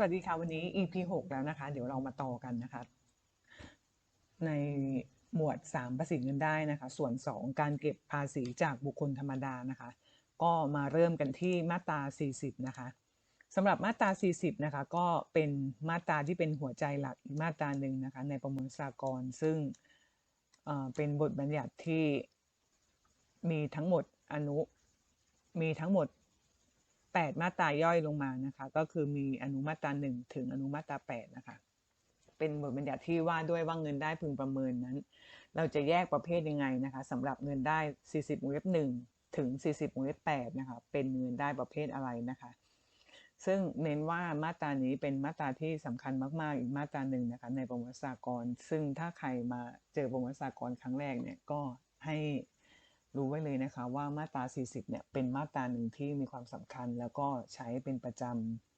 สวัสดีค่ะ วันนี้ EP 6 แล้วนะคะ เดี๋ยวเรามาต่อกันนะคะ ในหมวด 3 ภาษีเงินได้นะคะ ส่วน 2 การเก็บภาษีจากบุคคลธรรมดานะคะ ก็มาเริ่มกันที่มาตรา 40 นะคะสำหรับมาตรา 40 นะคะ ก็เป็นมาตราที่เป็นหัวใจหลักอีกมาตราหนึ่งนะคะ ในประมวลสากลซึ่งเเป็นบทบัญญัติที่มีทั้งหมดอนุมีทั้งหมด 8 มาตราย่อยลงมานะคะ ก็คือมีอนุมาตรา1ถึงอนุมาตรา8นะคะ เป็นบทบัญญัติที่ว่าด้วยว่าเงินได้พึงประเมินนั้น เราจะแยกประเภทยังไงนะคะสำหรับเงินได้ 40วงเล็บ1ถึง 40วงเล็บ8นะคะ เป็นเงินได้ประเภทอะไรนะคะ ซึ่งเน้นว่ามาตรานี้เป็นมาตราที่สำคัญมาก ๆ อีกมาตราหนึ่งนะคะ ในประวัติศาสตร์ซึ่งถ้าใครมาเจอประวัติศาสตร์ครั้งแรกเนี่ยก็ให้ รู้ไว้เลยนะคะว่ามาตรา 40 เนี่ยเป็นมาตราหนึ่งที่มีความสำคัญ แล้วก็ใช้เป็นประจ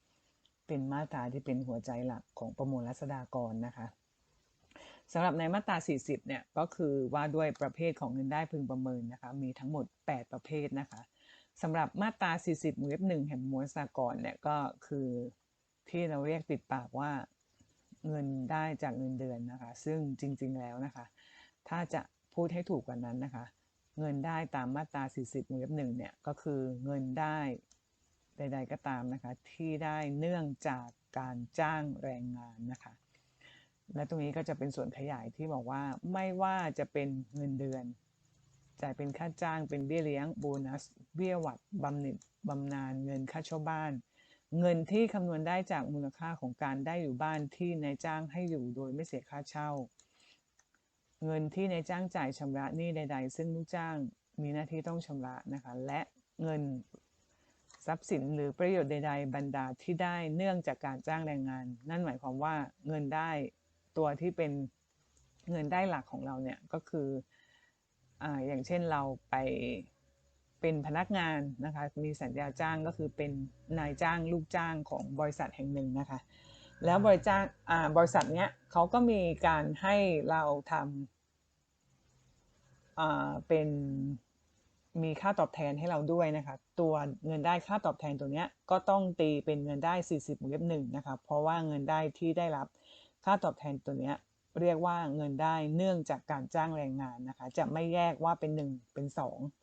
ำเป็นมาตราที่เป็นหัวใจหลักของประมวลรัษฎากรนะคะสำหรับในมาตรา 40 เนี่ยก็คือว่าด้วยประเภทของเงินได้พึงประเมินนะคะมีทั้งหมด 8 ประเภทนะคะสำหรับมาตรา 40เล็บ1แห่งประมวลรัษฎากรเนี่ยก็คือที่เราเรียกติดปากว่าเงินได้จากเงินเดือนนะคะ ซึ่งจริงๆแล้วนะคะ ถ้าจะพูดให้ถูกกว่านั้นนะคะ เงินได้ตามมาตรา 40วงเล็บ1เนี่ยก็คือเงินได้ใดๆก็ตามนะคะที่ได้เนื่องจากการจ้างแรงงานนะคะและตรงนี้ก็จะเป็นส่วนขยายที่บอกว่าไม่ว่าจะเป็นเงินเดือน จ่ายเป็นค่าจ้างเป็นเบี้ยเลี้ยงโบนัส เบี้ยหวัดบำเหน็จบำนาญเงินค่าเช่าบ้าน เงินที่คำนวณได้จากมูลค่าของการได้อยู่บ้านที่นายจ้างให้อยู่โดยไม่เสียค่าเช่า เงินที่นายจ้างจ่ายชำระหนี้ใด ๆ ซึ่งลูกจ้างมีหน้าที่ต้องชำระนะคะและเงินทรัพย์สินหรือประโยชน์ใด ๆ บรรดาที่ได้เนื่องจากการจ้างแรงงาน นั่นหมายความว่าเงินได้ตัวที่เป็นเงินได้หลักของเราเนี่ยก็คืออ่าอย่างเช่นเราไปเป็นพนักงานนะคะมีสัญญาจ้างก็คือเป็นนายจ้างลูกจ้างของบริษัทแห่งหนึ่งนะคะ แล้วบริจางอ่าบริษัทเนี้ยเขาก็มีการให้เราทำอ่าเป็นมีค่าตอบแทนให้เราด้วยนะคะตัวเงินได้ค่าตอบแทนตัวเนี้ยก็ต้องตีเป็นเงินได้ 40เล็บหนึ่งนะคะเพราะว่าเงินได้ที่ได้รับค่าตอบแทนตัวเนี้ยเรียกว่าเงินได้เนื่องจากการจ้างแรงงานนะคะจะไม่แยกว่าเป็น 1 เป็น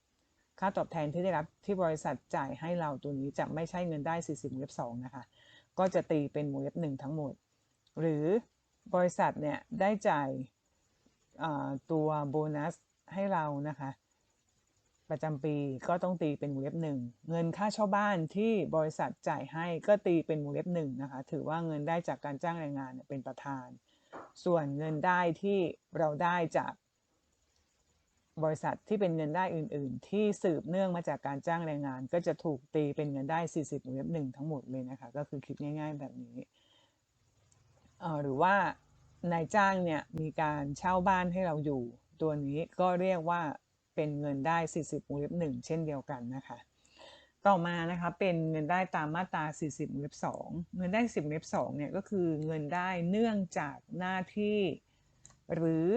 2 ค่าตอบแทนที่ได้รับที่บริษัทจ่ายให้เราตัวนี้จะไม่ใช่เงินได้ 40วงเล็บ2นะคะ ก็จะตีเป็นวงเล็บ1ทั้งหมด หรือบริษัทเนี่ยได้จ่ายตัวโบนัสให้เรานะคะ ประจำปีก็ต้องตีเป็นวงเล็บหนึ่งเงินค่าเช่าบ้านที่บริษัทจ่ายให้ก็ตีเป็นวงเล็บหนึ่งนะคะ ถือว่าเงินได้จากการจ้างแรงงานเป็นประธาน ส่วนเงินได้ที่เราได้จาก บริษัทที่เป็นเงินได้อื่น ๆ ที่สืบเนื่องมาจากการจ้างแรงงาน ก็จะถูกตีเป็นเงินได้ 40วงเล็บหนึ่งทั้งหมดเลยนะคะก็คือคิดง่าย ๆ แบบนี้เอ่อหรือว่านายจ้างเนี่ยมีการเช่าบ้านให้เราอยู่ ตัวนี้ก็เรียกว่าเป็นเงินได้ 40วงเล็บหนึ่งเช่นเดียวกันนะคะต่อมานะคะเป็นเงินได้ตามมาตรา 40วงเล็บ2เงินได้ 10วงเล็บ2เนี่ยก็คือเงินได้เนื่องจากหน้าที่หรือ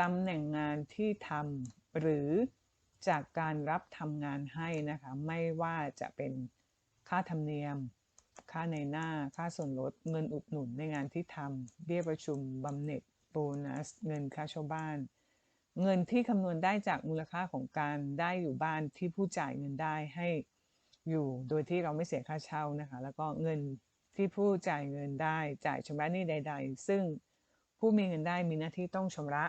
ตำแหน่งงานที่ทำหรือจากการรับทำงานให้นะคะ ไม่ว่าจะเป็นค่าธรรมเนียม ค่าในหน้า ค่าส่วนลด เงินอุดหนุนในงานที่ทำเบี้ยประชุมบำเหน็จโบนัส เงินค่าเช่าบ้าน เงินที่คำนวณได้จากมูลค่าของการได้อยู่บ้านที่ผู้จ่ายเงินได้ให้อยู่โดยที่เราไม่เสียค่าเช่านะคะ แล้วก็เงินที่ผู้จ่ายเงินได้จ่ายชำระหนี้ใด ๆ ซึ่งผู้มีเงินได้มีหน้าที่ต้องชำระ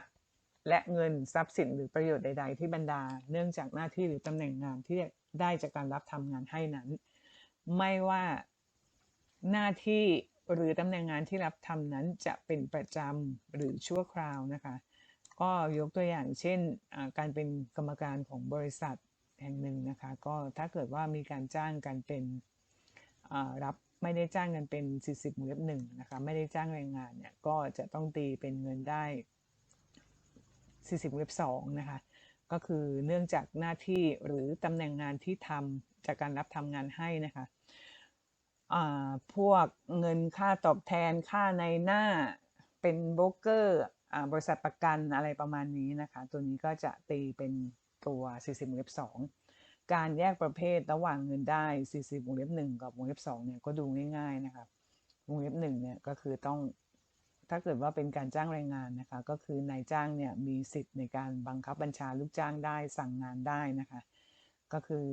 และเงินทรัพย์สินหรือประโยชน์ใด ๆ ที่บรรดา เนื่องจากหน้าที่หรือตำแหน่งงานที่ได้จากการรับทำงานให้นั้น ไม่ว่าหน้าที่หรือตำแหน่งงานที่รับทำนั้นจะเป็นประจำหรือชั่วคราวนะคะ ก็ยกตัวอย่างเช่นการเป็นกรรมการของบริษัทแห่งหนึ่งนะคะ ก็ถ้าเกิดว่ามีการจ้างกันเป็นรับไม่ได้จ้างกันเป็น 40วงเล็บหนึ่งนะคะ ไม่ได้จ้างแรงงานเนี่ยก็จะต้องตีเป็นเงินได้ 40วงเล็บสองนะคะก็คือเนื่องจากหน้าที่หรือตำแหน่งงานที่ทำจากการรับทำงานให้นะคะพวกเงินค่าตอบแทนค่าในหน้าเป็นโบรกเกอร์บริษัทประกันอะไรประมาณนี้นะคะตัวนี้ก็จะตีเป็นตัว 40วงเล็บ2การแยกประเภทระหว่างเงินได้ 40วงเล็บ1กับวงเล็บ2เนี่ยก็ดูง่ายๆนะคะวงเล็บหนึ่งเนี่ยก็คือต้อง ถ้าเกิดว่าเป็นการจ้างแรงงานนะคะ ก็คือนายจ้างเนี่ยมีสิทธิ์ในการบังคับบัญชาลูกจ้างได้สั่งงานได้นะคะ ก็คือ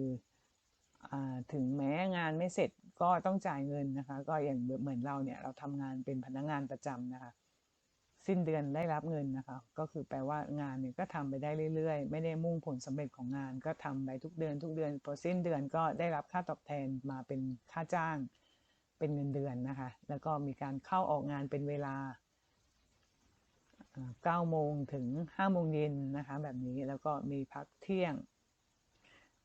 อถึงแม้งานไม่เสร็จก็ต้องจ่ายเงินนะคะ ก็อย่างเหมือนเราเนี่ยเราทำงานเป็นพนักงานประจำนะคะ สิ้นเดือนได้รับเงินนะคะ ก็คือแปลว่างานเนี่ยก็ทำไปได้เรื่อยๆ ไม่ได้มุ่งผลสำเร็จของงาน ก็ทำไปทุกเดือน ทุกเดือนพอสิ้นเดือนก็ได้รับค่าตอบแทนมาเป็นค่าจ้าง เป็นเงินเดือนนะคะ แล้วก็มีการเข้าออกงานเป็นเวลา 9โมงถึง5โมงเย็นนะคะแบบนี้แล้วก็มีพักเที่ยง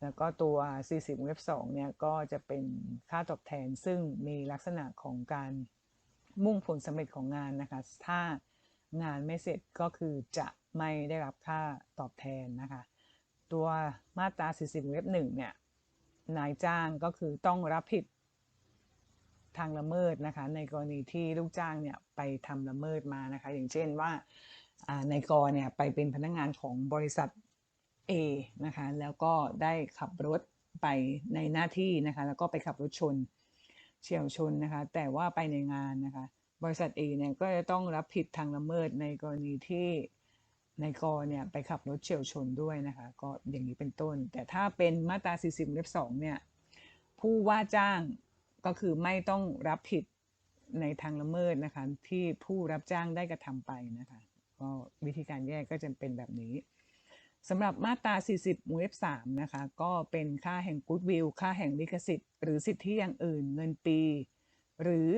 แล้วก็ตัว 40เว็บ2เนี่ยก็จะเป็นค่าตอบแทนซึ่งมีลักษณะของการมุ่งผลสำเร็จของงานนะคะถ้างานไม่เสร็จก็คือจะไม่ได้รับค่าตอบแทนนะคะ ตัวมาตรา 40 เว็บ1เนี่ยนายจ้างก็คือต้องรับผิด ทางละเมิดนะคะ ในกรณีที่ลูกจ้างเนี่ยไปทำละเมิดมานะคะ อย่างเช่นว่าในกรเนี่ยไปเป็นพนักงงานของบริษัท A นะคะ แล้วก็ได้ขับรถไปในหน้าที่นะคะ แล้วก็ไปขับรถชนเฉียวชนนะคะ แต่ว่าไปในงานนะคะ บริษัท A เนี่ยก็จะต้องรับผิดทางละเมิดในกรณีที่ในกรเนี่ยไปขับรถเฉียวชนด้วยนะคะ ก็อย่างนี้เป็นต้น แต่ถ้าเป็นมาตรา 40เล็บ2เนี่ยผู้ว่าจ้าง ก็คือไม่ต้องรับผิดในทางละเมิดนะคะ ที่ผู้รับจ้างได้กระทำไปนะคะก็วิธีการแยกก็จะเป็นแบบนี้สำหรับมาตรา 40วงเล็บ3นะคะ ก็เป็นค่าแห่งกู๊ดวิลค่าแห่งลิขสิทธิ์ หรือสิทธิอย่างอื่น เงินปี หรือ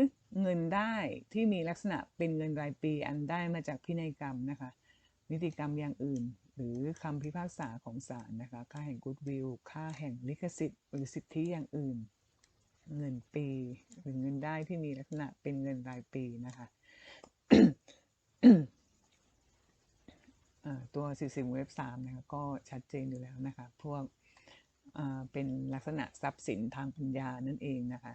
เงินได้ที่มีลักษณะเป็นเงินรายปีอันได้มาจากพินัยกรรมนะคะ นิติกรรมอย่างอื่น หรือคำพิพากษาของศาลนะคะ ค่าแห่งกู๊ดวิลค่าแห่งลิขสิทธิ์ หรือสิทธิอย่างอื่น เงินปี หรือเงินได้ที่มีลักษณะเป็นเงินรายปีนะคะตัว 40 เว็บ3นะคะก็ชัดเจนอยู่แล้วนะคะ พวกเป็นลักษณะทรัพย์สินทางปัญญานั่นเองนะคะ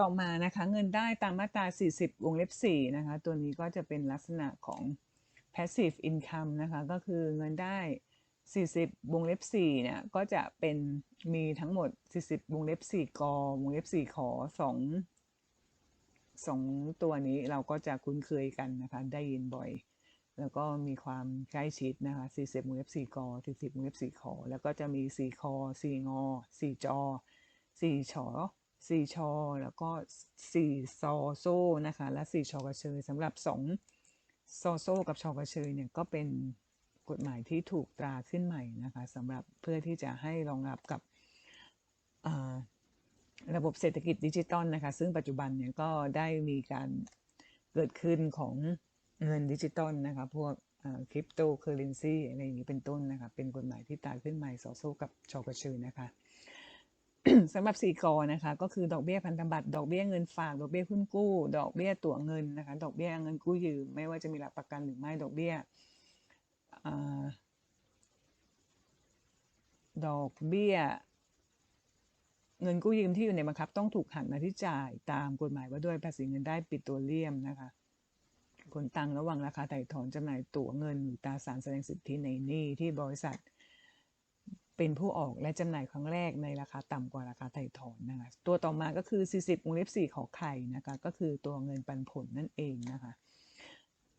ต่อมานะคะ เงินได้ตามมาตรา 40 วงเล็บ4นะคะ ตัวนี้ก็จะเป็นลักษณะของ passive income นะคะ ก็คือเงินได้ 40วงเล็บ4เนี่ยก็จะเป็นมีทั้งหมด 40วงเล็บ4กอวงเล็บ4ขอ2สองตัวนี้เราก็จะคุ้นเคยกันนะคะได้ยินบ่อย แล้วก็มีความใกล้ชิดนะคะ40มูเล็บ4กอ40มูเล็บ4ขอ แล้วก็จะมี4คอ4งอ4จอ4ฉอ4ชอ แล้วก็4ซอโซ่นะคะและ4ชอกระเชยสำหรับ2ซอโซ่กับชอกระเชยเนี่ยก็เป็น กฎหมายที่ถูกตราขึ้นใหม่นะคะสำหรับเพื่อที่จะให้รองรับกับระบบเศรษฐกิจดิจิตอลนะคะ ซึ่งปัจจุบันเนี่ยก็ได้มีการเกิดขึ้นของเงินดิจิตอลนะคะ พวกคริปโตเคอเรนซีอะไรอย่างนี้เป็นต้นนะคะ เป็นกฎหมายที่ตาขึ้นใหม่สอโซกับชกระชือนะคะสำหรับสี่กอนะคะ ก็คือดอกเบี้ยพันธบัตรดอกเบี้ยเงินฝากดอกเบี้ยหุ้นกู้ ดอกเบี้ยตั๋วเงินนะคะ ดอกเบี้ยเงินกู้ยืมไม่ว่าจะมีหลักประกันหรือไม่ดอกเบี้ย ดอกเบี้ย เงินกู้ยืมที่อยู่ในบังคับ ต้องถูกหันมาที่จ่ายตามกฎหมายว่าด้วยภาษีเงินได้ปิดตัวเลี่ยมนะคะผลตังระหว่างราคาไถ่ถอนจำหน่ายตั๋วเงินหรือตราสารแสดงสิทธิในหนี้ที่บริษัท เป็นผู้ออกและจำหน่ายครั้งแรกในราคาต่ำกว่าราคาไถ่ถอนนะคะตัวต่อมาก็คือ 40วงเล็บ4ขอไข่นะคะก็คือตัวเงินปันผลนั่นเองนะคะ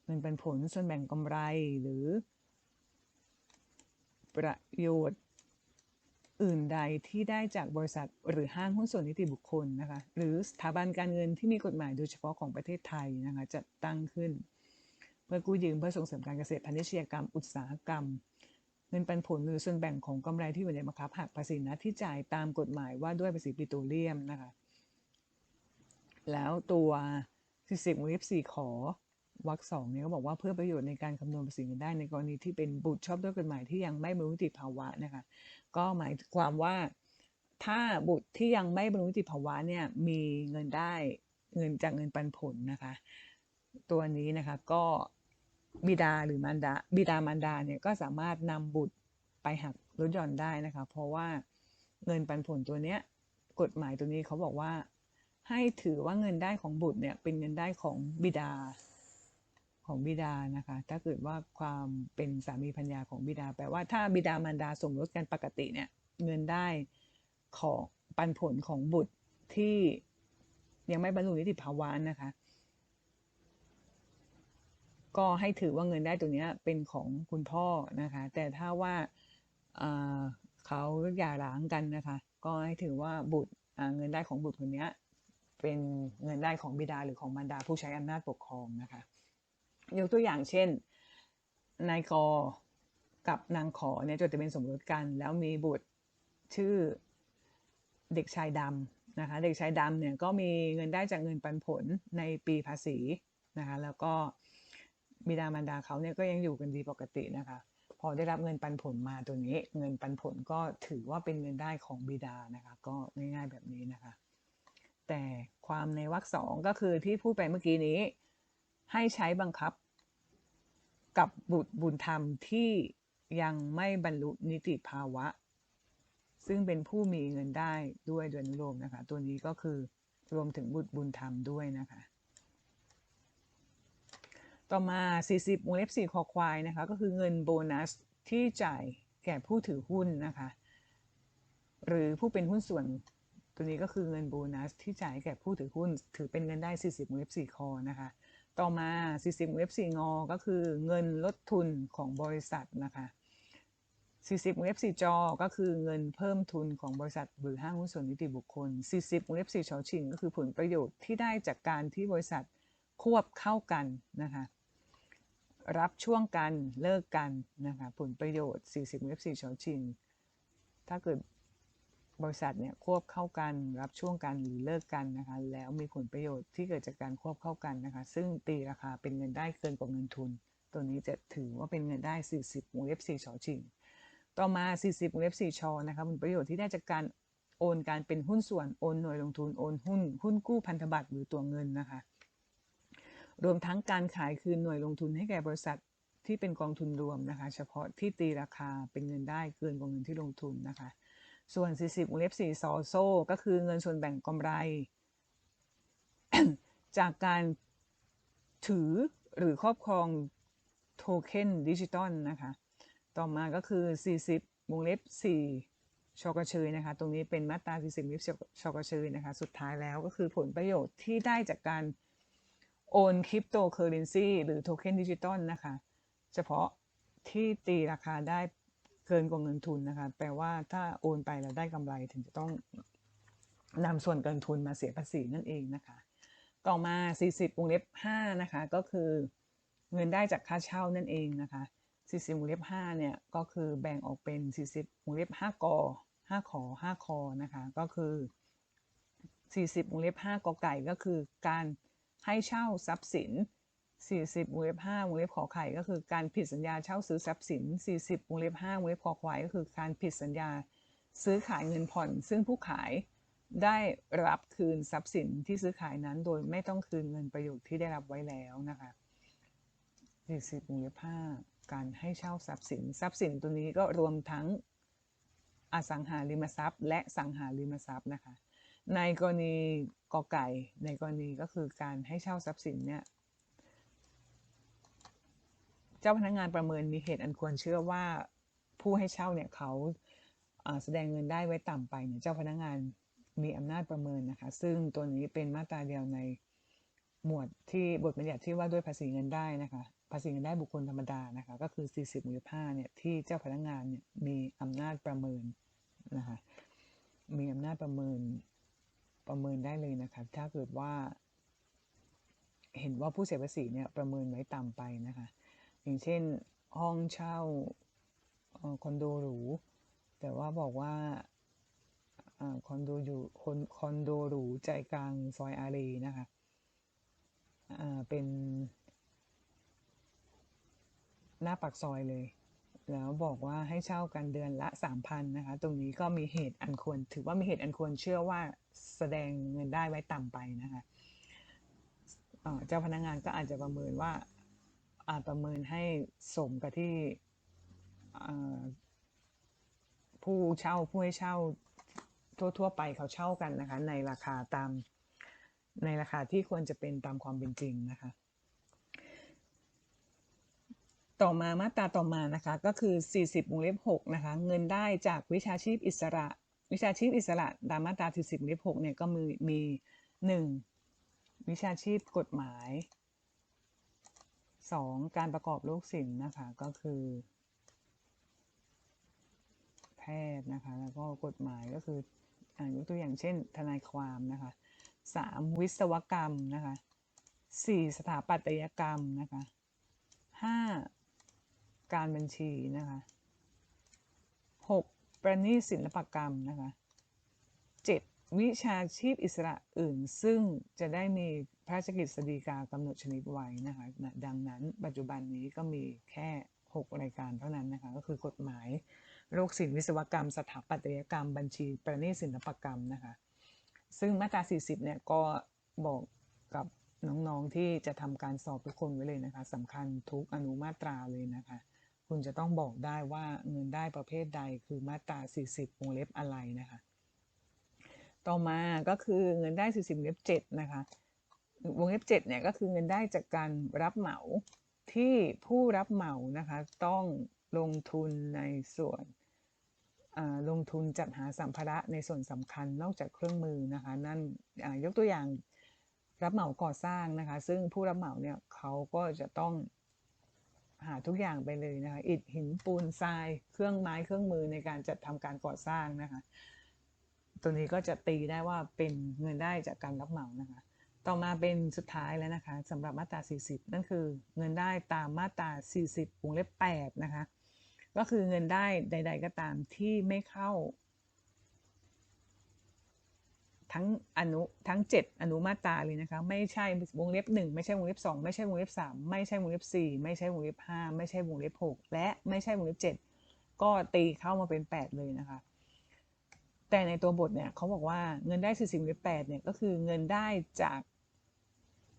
เงินปันผลส่วนแบ่งกำไรหรือ ประโยชน์อื่นใดที่ได้จากบริษัทหรือห้างหุ้นส่วนนิติบุคคลนะคะหรือสถาบันการเงินที่มีกฎหมายโดยเฉพาะของประเทศไทยนะคะจะตั้งขึ้น เพื่อกู้ยืมเพื่อส่งเสริมการเกษตรพาณิชยกรรม อุตสาหกรรม เงินปันผลหรือส่วนแบ่งของกำไรที่อยู่ในบังคับหักภาษีนะที่จ่ายตามกฎหมายว่าด้วยภาษีปิโตรเลียมนะคะแล้วตัว40วงเล็บ4ขอ วรรคสองเนี่ยเขาบอกว่าเพื่อประโยชน์ในการคำนวณภาษีเงินได้ในกรณีที่เป็นบุตรชอบด้วยกฎหมายที่ยังไม่บรรลุนิติภาวะนะคะก็หมายความว่าถ้าบุตรที่ยังไม่บรรลุนิติภาวะเนี่ยมีเงินได้เงินจากเงินปันผลนะคะ ตัวนี้นะคะก็บิดาหรือมารดาบิดามารดาเนี่ยก็สามารถนำบุตรไปหักลดหย่อนได้นะคะ เพราะว่าเงินปันผลตัวเนี้ยกฎหมายตัวนี้เขาบอกว่าให้ถือว่าเงินได้ของบุตรเนี่ยเป็นเงินได้ของบิดา ของบิดานะคะ ถ้าเกิดว่าความเป็นสามีพัญญาของบิดา แปลว่าถ้าบิดามารดาสมรสกันปกติเนี่ยเงินได้ของปันผลของบุตรที่ยังไม่บรรลุนิติภาวะนะคะ ก็ให้ถือว่าเงินได้ตัวนี้เป็นของคุณพ่อนะคะ แต่ถ้าว่าเขาหย่าร้างกันนะคะ ก็ให้ถือว่าบุตรเงินได้ของบุตรคนนี้เป็นเงินได้ของบิดาหรือของมารดาผู้ใช้อำนาจปกครองนะคะ ยกตัวอย่างเช่น นายกกับนางขอเนี่ยจดทะเบียนสมรสกัน แล้วมีบุตรชื่อเด็กชายดำนะคะ เด็กชายดำเนี่ยก็มีเงินได้จากเงินปันผลในปีภาษีนะคะ แล้วก็บิดามารดาเขาเนี่ยก็ยังอยู่กันดีปกตินะคะ พอได้รับเงินปันผลมาตัวนี้ เงินปันผลก็ถือว่าเป็นเงินได้ของบิดานะคะ ก็ง่ายๆแบบนี้นะคะ แต่ความในวรรคสองก็คือที่พูดไปเมื่อกี้นี้ ให้ใช้บังคับ กับบุตรบุญธรรมที่ยังไม่บรรลุนิติภาวะ ซึ่งเป็นผู้มีเงินได้ด้วยโดยอนุโลมนะคะ ตัวนี้ก็คือรวมถึงบุตรบุญธรรมด้วยนะคะ ต่อมา 40วงเล็บ4คอควายนะคะ ก็คือเงินโบนัสที่จ่ายแก่ผู้ถือหุ้นนะคะ หรือผู้เป็นหุ้นส่วนตัวนี้ก็คือเงินโบนัสที่จ่ายแก่ผู้ถือหุ้น ถือเป็นเงินได้ 40วงเล็บ4คอนะคะ ต่อมา 40วงเล็บ4งอ ก็คือเงินลดทุนของบริษัทนะคะ 40วงเล็บ4จอ ก็คือเงินเพิ่มทุนของบริษัทหรือห้างหุ้นส่วนนิติบุคคล 40วงเล็บ4ชอชิงก็คือผลประโยชน์ที่ได้จากการที่บริษัทควบเข้ากันนะคะ รับช่วงกันเลิกกันนะคะผลประโยชน์ 40วงเล็บ4ชอชิงถ้าเกิด บริษัทเนี่ยควบเข้ากันรับช่วงกันหรือเลิกกันนะคะแล้วมีผลประโยชน์ที่เกิดจากการควบเข้ากันนะคะ ซึ่งตีราคาเป็นเงินได้เกินกว่าเงินทุน ตัวนี้จะถือว่าเป็นเงินได้ 40วงเล็บ4ชอชิงต่อมา 40วงเล็บ4ชอนะคะผลประโยชน์ที่ได้จากการโอนการเป็นหุ้นส่วนโอนหน่วยลงทุนโอนหุ้นหุ้นกู้พันธบัตรหรือตัวเงินนะคะรวมทั้งการขายคืนหน่วยลงทุนให้แก่บริษัทที่เป็นกองทุนรวมนะคะ เฉพาะที่ตีราคาเป็นเงินได้เกินกว่าเงินที่ลงทุนนะคะ ส่วน 40วงเล็บ4ซอโซก็คือเงินส่วนแบ่งกำไร จากการถือหรือครอบครองโทเค็นดิจิตอลนะคะ ต่อมาก็คือ 40วงเล็บ4ชอกระเชยนะคะ ตรงนี้เป็นมาตรา 40วงเล็บชอกระเชยนะคะ สุดท้ายแล้วก็คือผลประโยชน์ที่ได้จากการโอนคริปโตเคอเรนซีหรือโทเค็นดิจิตอลนะคะ เฉพาะที่ตีราคาได้ เกินกว่าเงินทุนนะคะ แปลว่าถ้าโอนไปแล้วได้กำไรถึงจะต้องนำส่วนเกินทุนมาเสียภาษีนั่นเองนะคะ ต่อมา 40วงเล็บ5นะคะ ก็คือเงินได้จากค่าเช่านั่นเองนะคะ 40วงเล็บ5เนี่ยก็คือแบ่งออกเป็น 40วงเล็บ5กอ5ขอ5คอนะคะ ก็คือ 40วงเล็บ5กอไก่ก็คือการให้เช่าทรัพย์สิน 40วงเล็บ5วงเล็บขอไข่ก็คือการผิดสัญญาเช่าซื้อทรัพย์สิน 40วงเล็บ5วงเล็บขอควายก็คือการผิดสัญญาซื้อขายเงินผ่อน ซึ่งผู้ขายได้รับคืนทรัพย์สินที่ซื้อขายนั้นโดยไม่ต้องคืนเงินประโยชน์ที่ได้รับไว้แล้วนะคะ40วงเล็บ5การให้เช่าทรัพย์สิน ทรัพย์สินตัวนี้ก็รวมทั้งอสังหาริมทรัพย์ และสังหาริมทรัพย์นะคะ ในกรณีกอไก่ในกรณีก็คือการให้เช่าทรัพย์สินเนี่ย จ้าพนักงานประเมินมีเหตุอันควรเชื่อว่าผู้ให้เช่าเนี่ยเขาแสดงเงินได้ไว้ต่ำไปเนี่ยเจ้าพนักงานมีอำนาจประเมินนะคะ ซึ่งตัวนี้เป็นมาตราเดียวในหมวดที่บทบัญญัติที่ว่าด้วยภาษีเงินได้นะคะ ภาษีเงินได้บุคคลธรรมดานะคะ ก็คือ 40วงเล็บ5เนี่ยที่เจ้าพนักงานเนี่ยมีอำนาจประเมินนะคะมีอำนาจประเมินประเมินได้เลยนะคะ ถ้าเกิดว่า เห็นว่าผู้เสียภาษีเนี่ยประเมินไว้ต่ำไปนะคะ อย่างเช่นห้องเช่าคอนโดหรู แต่ว่าบอกว่าคอนโดอยู่คอนโดหรูใจกลางซอยอารีนะคะเป็นหน้าปากซอยเลย แล้วบอกว่าให้เช่ากันเดือนละ3,000นนะคะ ตรงนี้ก็มีเหตุอันควร ถือว่ามีเหตุอันควรเชื่อว่าแสดงเงินได้ไว้ต่ำไปนะคะเจ้าพนักงานก็อาจจะประเมินว่า อาจประเมินให้สมกับที่ผู้เช่าผู้ให้เช่าทั่วๆไปเขาเช่ากันนะคะ ในราคาตามในราคาที่ควรจะเป็นตามความเป็นจริงนะคะ ต่อมามาตราต่อมานะคะก็คือ 40วงเล็บ6นะคะเงินได้จากวิชาชีพอิสระ วิชาชีพอิสระตามมาตรา40วงเล็บ6เนี่ยก็มีมี 1. วิชาชีพกฎหมาย 2. การประกอบโรคศิลป์นะคะก็คือ แพทย์นะคะ แล้วก็กฎหมายก็คืออยกตัวอย่างเช่น ทนายความนะคะ 3. วิศวกรรมนะคะ 4. สถาปัตยกรรมนะคะ 5. การบัญชีนะคะ 6. ประณีตศิลปกรรมนะคะ 7. วิชาชีพอิสระอื่น ซึ่งจะได้มีพระราชกฤษฎีกากำหนดชนิดไว้นะคะดังนั้นปัจจุบันนี้ก็มีแค่ 6 รายการเท่านั้นนะคะก็คือกฎหมายโรคศิลปวิศวกรรม สถาปัตยกรรม บัญชีประณีตศิลปกรรมนะคะซึ่งมาตรา 40 เนี่ยก็บอกกับน้องๆที่จะทำการสอบทุกคนไว้เลยนะคะสำคัญทุกอนุมาตราเลยนะคะคุณจะต้องบอกได้ว่าเงินได้ประเภทใดคือมาตรา 40 วงเล็บอะไรนะคะ ต่อมาก็คือเงินได้40วงเล็บ7นะคะวงเล็บ7เนี่ยก็คือเงินได้จากการรับเหมาที่ผู้รับเหมานะคะต้องลงทุนในส่วนลงทุนจัดหาสัมภาระในส่วนสำคัญนอกจากเครื่องมือนะคะนั่นยกตัวอย่างรับเหมาก่อสร้างนะคะซึ่งผู้รับเหมาเนี่ยเขาก็จะต้องหาทุกอย่างไปเลยนะคะอิฐหินปูนทราย เครื่องไม้เครื่องมือในการจัดทำการก่อสร้างนะคะ ตัวนี้ก็จะตีได้ว่าเป็นเงินได้จากการรับเหมานะคะ ต่อมาเป็นสุดท้ายแล้วนะคะสำหรับมาตรา 40 นั่นคือเงินได้ตามมาตรา 40วงเล็บ8นะคะ ก็คือเงินได้ใด ๆ ก็ตามที่ไม่เข้า ทั้งอนุทั้ง 7 อนุมาตราเลยนะคะ ไม่ใช่วงเล็บ 1 ไม่ใช่วงเล็บ 2 ไม่ใช่วงเล็บ 3 ไม่ใช่วงเล็บ 4 ไม่ใช่วงเล็บ 5 ไม่ใช่วงเล็บ 6 และไม่ใช่วงเล็บ 7 ก็ตีเข้ามาเป็น 8 เลยนะคะ แต่ในตัวบทเนี่ยเขาบอกว่าเงินได้40วงเล็บ8เนี่ยก็คือเงินได้จาก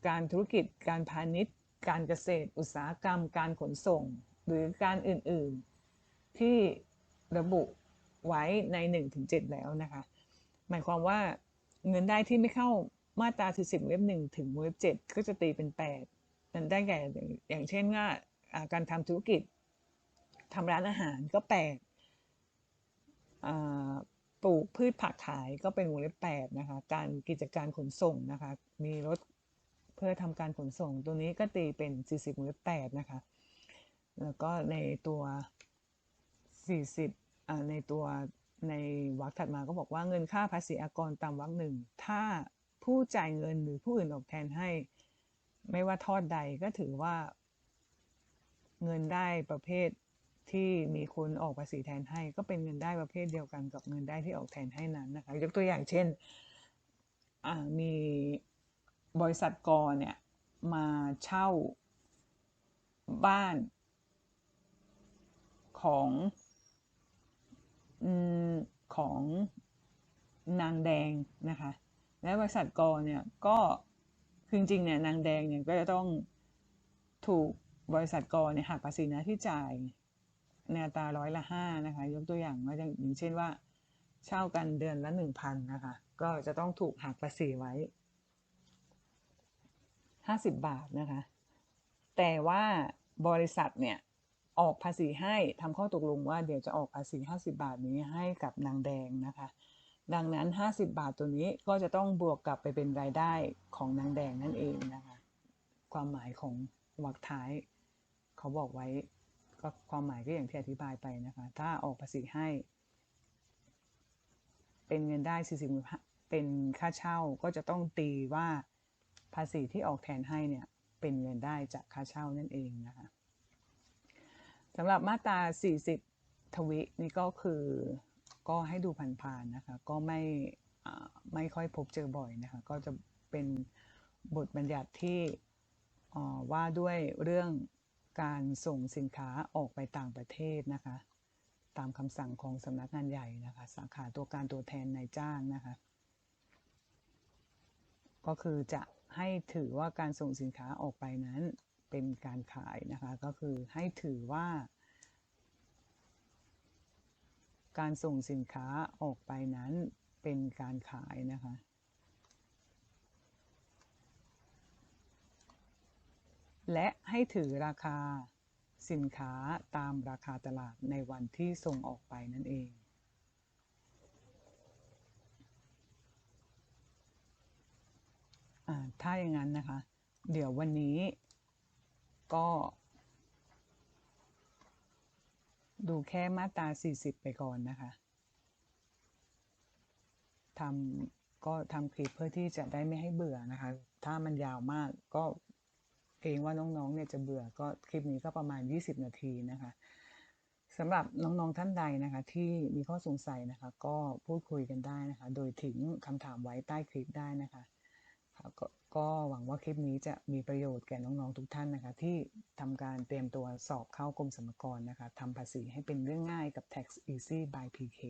การธุรกิจ การพาณิชย์ การเกษตร อุตสาหกรรม การขนส่ง หรือการอื่นๆ ที่ระบุไว้ใน 1-7 แล้วนะคะ หมายความว่าเงินได้ที่ไม่เข้ามาตรา40เว็บ1ถึงเว็บ7ก็จะตีเป็น 8 นั่นได้แก่อย่างเช่นว่าการทำธุรกิจทำร้านอาหารก็8อ่าปลูก พืชผักขายก็เป็นวงเล็บ8นะคะ การกิจการขนส่งนะคะ มีรถเพื่อทำการขนส่ง ตัวนี้ก็ตีเป็น 40วงเล็บ8นะคะ แล้วก็ในตัว 40อ่าในตัวในวรรคถัดมาก็บอกว่าเงินค่าภาษีอากรตามวรรคหนึ่งถ้าผู้จ่ายเงินหรือผู้อื่นออกแทนให้ ไม่ว่าทอดใดก็ถือว่า เงินได้ประเภท ที่มีคนออกภาษีแทนให้ก็เป็นเงินได้ประเภทเดียวกันกับเงินได้ที่ออกแทนให้นั้นนะคะยกตัวอย่างเช่นมีบริษัทกรเนี่ยมาเช่าบ้านของอของนางแดงนะคะและบริษัทกรเนี่ยก็คือจริงเนี่ยนางแดงเนี่ยก็จะต้องถูกบริษัทกรเนี่ยหักภาษีหน้าที่จ่าย ในอัตราร้อยละห้านะคะ ยกตัวอย่างว่าอย่างเช่นว่า เช่ากันเดือนละหนึ่งพันนะคะ ก็จะต้องถูกหักภาษีไว้ห้าสิบบาทนะคะ แต่ว่าบริษัทเนี่ยออกภาษีให้ทำข้อตกลงว่าเดี๋ยวจะออกภาษี 50 บาทนี้ให้กับนางแดงนะคะ ดังนั้น 50 บาทตัวนี้ก็จะต้องบวกกลับไปเป็นรายได้ของนางแดงนั่นเองนะคะ ความหมายของวรรคท้ายเขาบอกไว้ ก็ความหมายก็อย่างที่อธิบายไปนะคะ ถ้าออกภาษีให้ เป็นเงินได้40เป็นค่าเช่าก็จะต้องตีว่าภาษีที่ออกแทนให้เนี่ยเป็นเงินได้จากค่าเช่านั่นเองนะคะสำหรับมาตรา 40 ทวินี่ก็คือก็ให้ดูผ่านๆนะคะ ก็ไม่ไม่ค่อยพบเจอบ่อยนะคะ ก็จะเป็นบทบัญญัติที่ว่าด้วยเรื่อง การส่งสินค้าออกไปต่างประเทศนะคะ ตามคำสั่งของสำนักงานใหญ่นะคะ สาขาตัวการตัวแทนนายจ้างนะคะ ก็คือจะให้ถือว่าการส่งสินค้าออกไปนั้นเป็นการขายนะคะ ก็คือให้ถือว่า การส่งสินค้าออกไปนั้นเป็นการขายนะคะ และให้ถือราคาสินค้าตามราคาตลาดในวันที่ส่งออกไปนั่นเอง ถ้าอย่างนั้นนะคะ เดี๋ยววันนี้ก็ ดูแค่มาตรา 40 ไปก่อนนะคะทำก็ทำคลิปเพื่อที่จะได้ไม่ให้เบื่อนะคะ ถ้ามันยาวมากก็ เรงว่าน้องๆเนี่ยจะเบื่อก็คลิปนี้ก็ประมาณ 20 นาทีนะคะสำหรับน้องๆท่านใดนะคะ ที่มีข้อสงสัยนะคะ ก็พูดคุยกันได้นะคะ โดยทิ้งคำถามไว้ใต้คลิปได้นะคะค่ะกก็หวังว่าคลิปนี้จะมีประโยชน์แก่น้องๆทุกท่านนะคะ ที่ทำการเตรียมตัวสอบเข้ากรมสรรพากรนะคะทำภาษีให้เป็นเรื่องง่ายกับ Tax Easy by PK